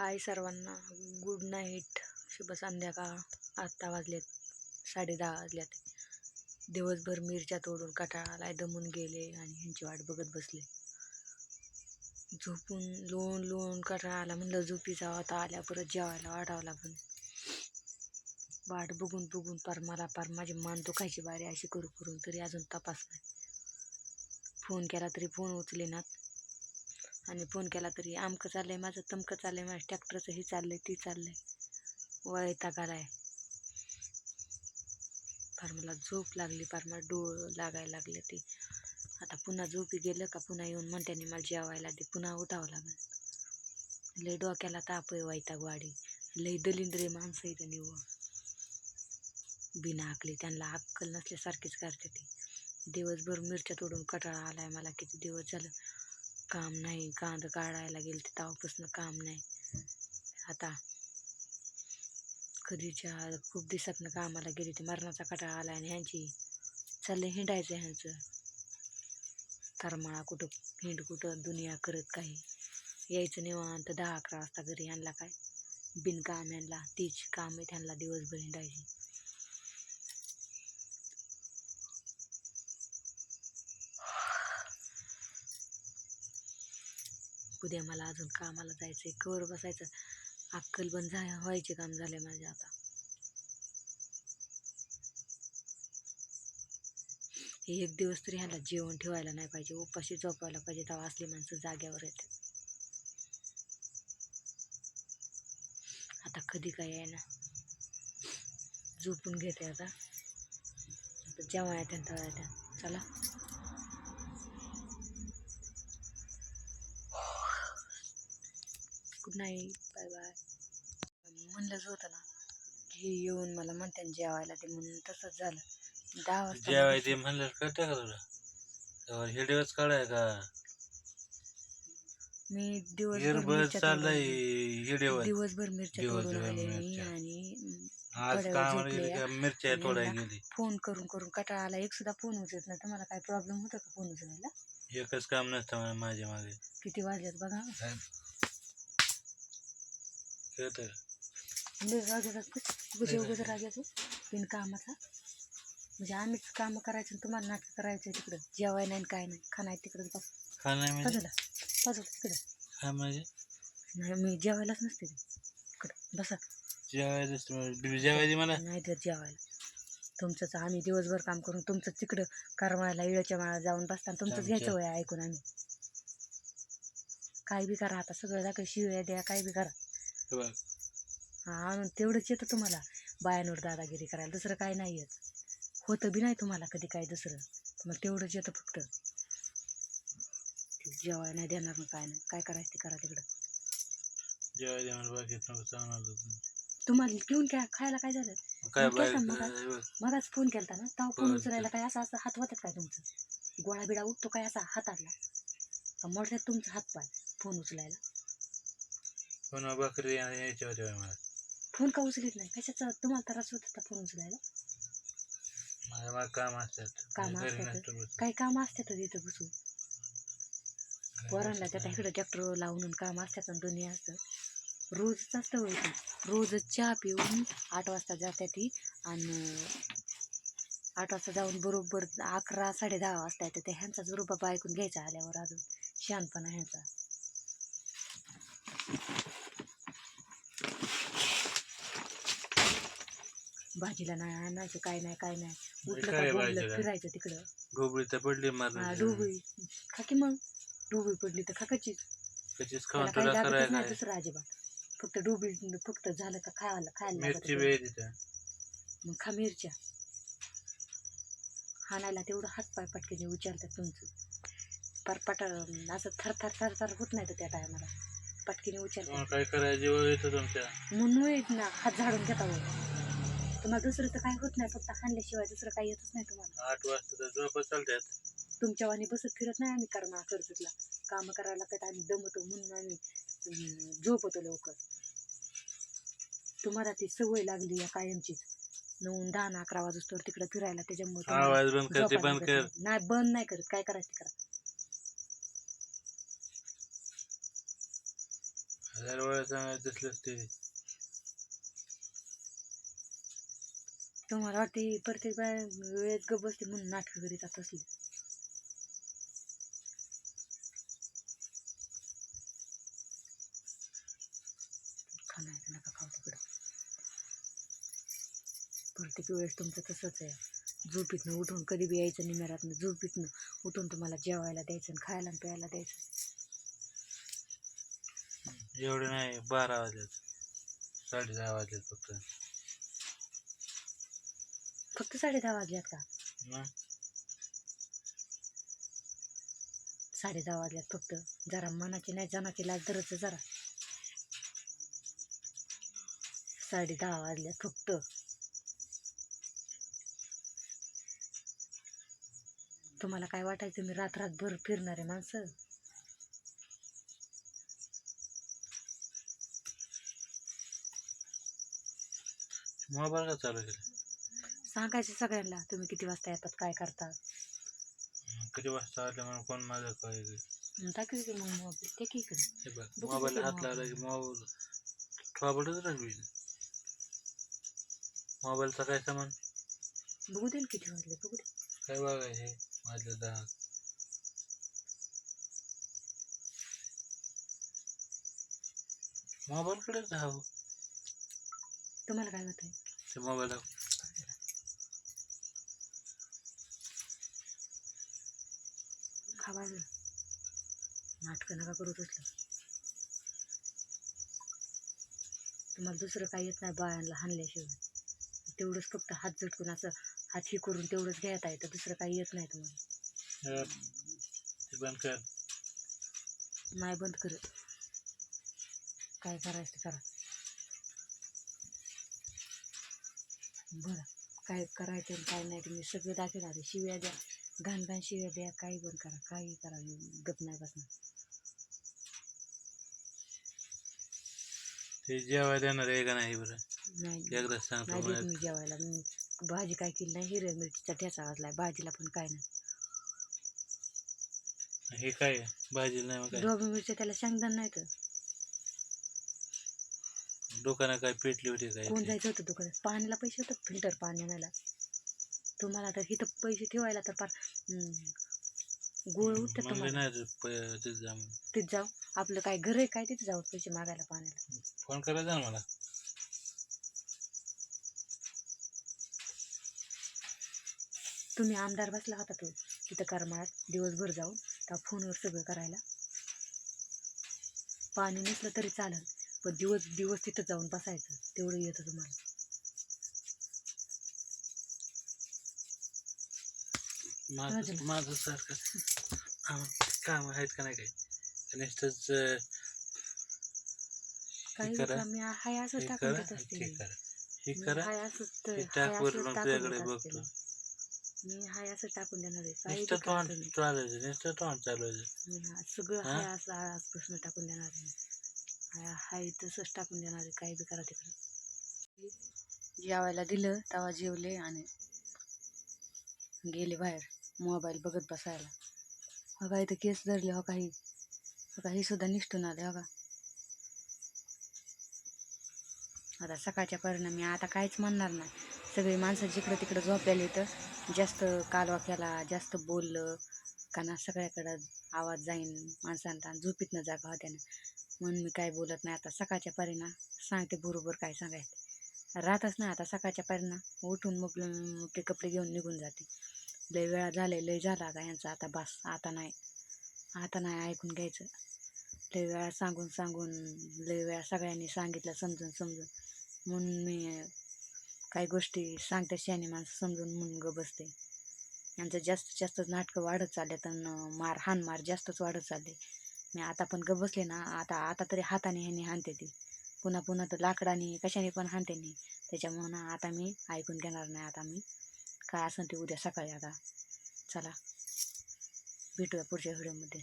हाय सर्वांना. Good night. शुभ संध्याकाळ आत्ता वाजलेत. साडे दहा वाजल्यात. दिवसभर मिरच्या तोडून कटाळा दमून गेले आणि ह्यांची वाट बघत बसले. झोपून लोण लोण कटाळा आला म्हणलं झोपीचा आता आल्या परत जेवायला वाढावं लागून वाट बघून बघून पार मला पार माझी मान दुखायची बारी अशी करू करून तरी अजून तपास नाही. फोन केला तरी फोन उचलेनात. आणि फोन केला तरी आमकं चाललंय माझं तमकं चाललंय माझ्या ट्रॅक्टरचं हे चाललंय ती चाललंय. वैताग आलाय फार मला झोप लागली फार मला डोळ लागायला लागले ते. आता पुन्हा झोपी गेलं का पुन्हा येऊन म्हणत्याने मला जेवायला दे पुन्हा उठावं लागेल. लय डोक्याला ताप आहे वैताग वाडी लय दलिंद्रे माणसं इथं निवळ बिना आकली त्यांना अक्कल नसल्यासारखीच करते ती. दिवसभर मिरच्या तोडून कटाळा आलाय मला किती दिवस झालं. काम नाही कांद काढायला गेले ते तेव्हापासून काम नाही. आता कधीच्या खूप दिवसातनं कामाला गेली ते मरणाचा कटाळा आला आणि ह्यांची चाललंय हिंडायचं ह्यांचं. करमाळा कुठं हिंड कुठं दुनिया करत काही. यायचं निवांत दहा अकरा वाजता घरी आणला काय? बिनकाम यांना तीच काम आहे त्यांना दिवसभर हिंडायची. उद्या मला अजून कामाला जायचं आहे कवर बसायचं. अक्कल बंद झा व्हायचे काम झाले माझे आता. हे एक दिवस तरी ह्याला जेवण ठेवायला नाही पाहिजे उपाशी झोपायला पाहिजे तेव्हा असली माणसं जाग्यावर येते आता कधी काय आहे ना? झोपून घेते आता. आता जेव्हा येते तेव्हा येते चला. Good night bye bye. म्हणलंच होतं ना की येऊन मला म्हणते जेवायला ते म्हणून तसंच झालं. दहा वाजता जेवाय ते म्हणलं कळतं का तुला? तेव्हा हिडिओच काढाय का? मी दिवसभर मिरच्या चाललाय तोडून- हिडिओ दिवसभर मिरच्या दिवसभर तोडून आले मी मिरच्या. आणि आज थोड्या वेळ कामाला झोपले गेली का? मिरच्या आणि तोडाय यांना गेली. फोन करून करून कटाळा आला. एक सुद्धा फोन उचलत नाही तुम्हाला काय प्रॉब्लेम होता का फोन उचलायला? एकच काम नसतं मला माझ्या मागे. किती वाजल्यात बघा. कळतं लय राग येतात उगाच उगाच राग येतो बिनकामाचा. म्हणजे आम्हीच काम करायचं तुम्हाला नाटक करायचं तिकडं. जेवाय नाही काय नाही. खाणार बस. खा नाही म्हणजे? बाजूला बाजूला तिकडं. खा म्हणजे? नाही मी जेवायलाच नसते ते इकडं बसा. जेवायचं जेवायची मला? नाही देत जेवायला. तुमचंच आम्ही दिवसभर काम करून तुमचं तिकडं करमायला इळच्या माळा जाऊन बसता आणि तुमचंच घ्यायचं वय ऐकून आम्ही. काय बी करा आता. सगळं दाखल शिव्या द्या काय बी करा. बघ, हा तेवढंच येतं तुम्हाला. बायानवर दादागिरी करायला. दुसरं काय नाही येत. होतं बी नाही तुम्हाला कधी काय दुसरं. तुम्हाला तेवढंच येतं फक्त. जेवाय नाही देणार मग काय नाही. काय करायचं ते करा तिकडं. सांगणार होतं. तुम्हाला घेऊन काय खायला काय झालं? मग काय मग मगाच. फोन केलता ना. तेव्हा फोन उचलायला काय असं असं हात होतात काय तुमचं? गोळा बिळा उठतो काय असा हातातला? मोडतात तुमचा हात पाय. फोन उचलायला. बकरी आणि यायच्या होत्या मला. फोन का उचलीत नाही? कशाचा? तुम्हाला त्रास होत होता फोन उचलायला? माझ्या मागे काम असतात. काम घरी असतात. नसतो बस. काही काम असतात तिथं बसून? घरी पोरांना नसतो. त्यात काय. इकडे ट्रॅक्टर लावून आणि काम असतात आणि दोन्ही असतं. रोजच असतं होय ते. रोजच चहा पिऊन आठ वाजता जाते ती आणि आठ वाजता जाऊन बरोबर अकरा साडे दहा वाजता येते ते. ह्यांचाच रुबाब ऐकून घ्यायचा आल्यावर अजून. शहाणपणा ह्यांचा. भाजीला नाही आणायचं काय नाही काय नाही. उठलं काय का बोललं भाजीला? फिरायचं तिकडं. गोबडी तर पडली हा मला डोबळी खा की मग. डोबळी पडली तर खा कची कधीच खाऊन त्याला काही तुला लागतच करायला नाही दुसरं अजिबात फक्त डोबळी फक्त झालं का खायला खायला लागत मिरची होतं. वेळ तिथं. मग खा मिरच्या. हाणायला तेवढं हातपाय पटकेने उचलतात तुमचं. परपट असं थर थर थर थर होत नाही तर त्या टायमाला. पटकेने उचलतात. तुम्हाला काय करायचं? जेव्हा येतं तुमच्या. म्हणून येत ना हात झाडून घेता तुम्हाला दुसरं तर काही होत नाही फक्त हाणल्याशिवाय दुसरं काही येतच नाही तुम्हाला. आठ वाजता तर झोपत चालतात तुमच्या वाणी बसत फिरत नाही आम्ही कर्मा कर्जतला कामं करायला लागतात आम्ही दमतो म्हणून आम्ही अं, झोपतो लवकर. तुम्हाला ती सवय लागली या कायमचीच नऊ दहा ना अकरा वाजता तिकडे फिरायला त्याच्यामुळे तुम्हाला आवाज बंद कर ते झोपायला बंद लागत कर. नाही. नाही बंद नाही करत. काय करायचं ते करा. चार वेळा सांगायचं दिसलंच ते. तुम्हाला वाटते प्रत्येक बाय वेळेस गप बसते म्हणून नाटकं करीत आता असली. खाणं नका खाऊ तिकडं. प्रत्येक वेळेस तुमचं तसंच आहे. झोपीतनं उठून कधी बी यायचं निमेरातनं झोपीतनं उठून तुम्हाला जेवायला द्यायचं आणि खायला आणि प्यायला द्यायचं. एवढे नाही बारा वाजल्यात साडे दहा वाजल्यात फक्त. फक्त साडे दहा वाजल्यात का साडे दहा वाजल्यात फक्त जरा मनाची नाही जनाची लाज धरच जरा साडे दहा वाजल्यात फक्त तुम्हाला काय वाटायचं मी रात रातभर फिरणारे माणसं मोबाईल का चालू केलं सांगायचं सगळ्यांना तुम्ही किती वाजता येतात काय करतात? किती वाजता आले म्हणून कोण माझं काय मग टाकली की मग मोबाईल ते की इकडे. हे बघ बघू मोबाईल किती हात लावला की मोबाईल थोबाडच लागली मोबाईलचा काय सामान? बघू दे ना किती वाजले बघू दे. काय बघायचं हे माझ्या दहा. मोबाईलकडेच धाव तुम्हाला काय होत ते मोबाईल खावा नाटकं नका करू तसलं. तुम्हाला दुसरं काही येत नाही बायांना हाणल्याशिवाय. तेवढंच फक्त हात झटकून असं हात ही करून तेवढंच घेता येतं. दुसरं काही येत नाही तुम्हाला. बंद कर. नाही बंद करत. काय करायचं करा. बरं. काय करायचं काय नाही ते मी सगळं दाखवणार आहे. शिव्या द्या. घाण घाण शिव्या द्या काही पण करा काही करा गप नाही बसणार. ते जेवाय देणार आहे का नाही बरं? नाही एकदाच सांगतो नाही देत मला. मी जेवायला. मी भाजी काय केली नाही हिरव्या मिरचीचा ठेचा वाजलाय भाजीला पण काय नाही. हे काय आहे? भाजी नाही मग काय? मिरची त्याला शेंगदाण नाही तर दुकानात काय पेटली होती काय कोण ते? जायचं होतं दुकानात? पाण्याला पैसे होतात फिल्टर पाणी आणायला? तुम्हाला तर इथं पैसे ठेवायला तर फार गोळ उठतात तुम्हाला. तिथे जाऊ. आपलं काय घर आहे काय? तिथे जाऊ पैसे मागायला पाण्याला. फोन करायचा ना मला. तुम्ही आमदार बसला होता तो तिथं करमाळ्यात दिवसभर जाऊन त्या फोनवर सगळं करायला. पाणी नसलं तरी चालेल पण दिवस दिवस तिथं जाऊन बसायचं. तेवढं येतं तुम्हाला. माझं सारखं काम आहेत का नाही काही? नुसतंच काही हाय असं टाकून देत असते हे मी. करा. हे मी करा. हाय असंच तर- हाय टाक असंच वरून टाकून तुझ्याकडे देत असते बघतो मी. मी हाय असं टाकून देणार आहे. काही नुसतं बी करा तोंड तुम्ही. चालायचं नुसतं तोंड चालवायचं. मी हा सगळं हा? हाय असं आजपासून टाकून देणार आहे हाय हाय तसंच टाकून देणार आहे. काही बी करा तिकडे. जेवायला दिलं तेव्हा जेवले आणि गेले बाहेर. मोबाईल बघत बसायला. हो का इथं केस धरले हो काही. हो का ही सुद्धा निष्ठून आले हो का? आता सकाळच्या परिणामी आता काहीच म्हणणार नाही. सगळी माणसं जिकडं तिकडं झोपलेली तर जास्त कालवा केला जास्त बोललं का ना सगळ्याकडं आवाज जाईन माणसांना झोपीतनं जागा होत्या ना. म्हणून मी काय बोलत नाही. आता सकाळच्या परिणाम सांगते बरोबर काय सांगायचं. राहतच नाही आता सकाळच्या परीना उठून मग ते कपडे घेऊन निघून जाते. लय वेळा झाले लय झाला का यांचा आता बस आता नाही. आता नाही ऐकून घ्यायचं. लय वेळा सांगून सांगून लय वेळा सगळ्यांनी सांगितलं समजून समजून. म्हणून मी काही गोष्टी सांगते शाने माणसं समजून म्हणून ग बसते. यांचं जास्त जास्त नाटकं वाढत चालले तर मार हान मार जास्तच वाढत चालले. मी आता पण ग बसले ना आता आता तरी हाताने ह्याने हाणते ती. पुन्हा पुन्हा तर लाकडाने कशाने पण हाणते नाही त्याच्यामुळं ना आता मी ऐकून घेणार नाही आता मी. काय असेल ते उद्या सकाळी आता. चला. भेटूया पुढच्या व्हिडिओमध्ये